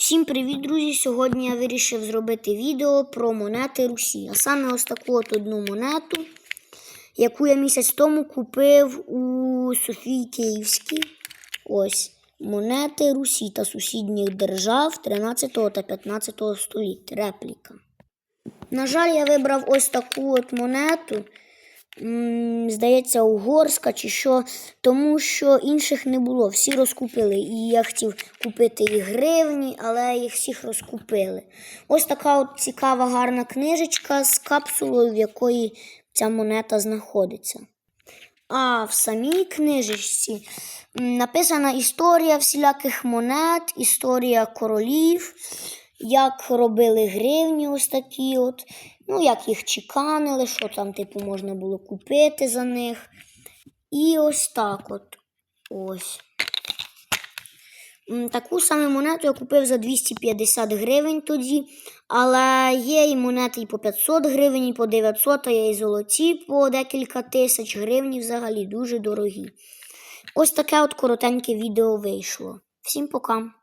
Всім привіт, друзі! Сьогодні я вирішив зробити відео про монети Русі. А саме ось таку от одну монету, яку я місяць тому купив у Софії Київській. Ось монети Русі та сусідніх держав 13 та 15 століть. Репліка. На жаль, я вибрав ось таку от монету. Здається, угорська чи що, тому що інших не було. Всі розкупили. І я хотів купити і гривні, але їх всіх розкупили. Ось така от цікава гарна книжечка з капсулою, в якої ця монета знаходиться. А в самій книжечці написана історія всіляких монет, історія королів, як робили гривні ось такі от, ну, як їх чеканили, що там, типу, можна було купити за них. І ось так от. Ось. Таку саме монету я купив за 250 гривень тоді, але є і монети і по 500 гривень, і по 900, а є і золоті по декілька тисяч гривень, взагалі дуже дорогі. Ось таке от коротеньке відео вийшло. Всім пока!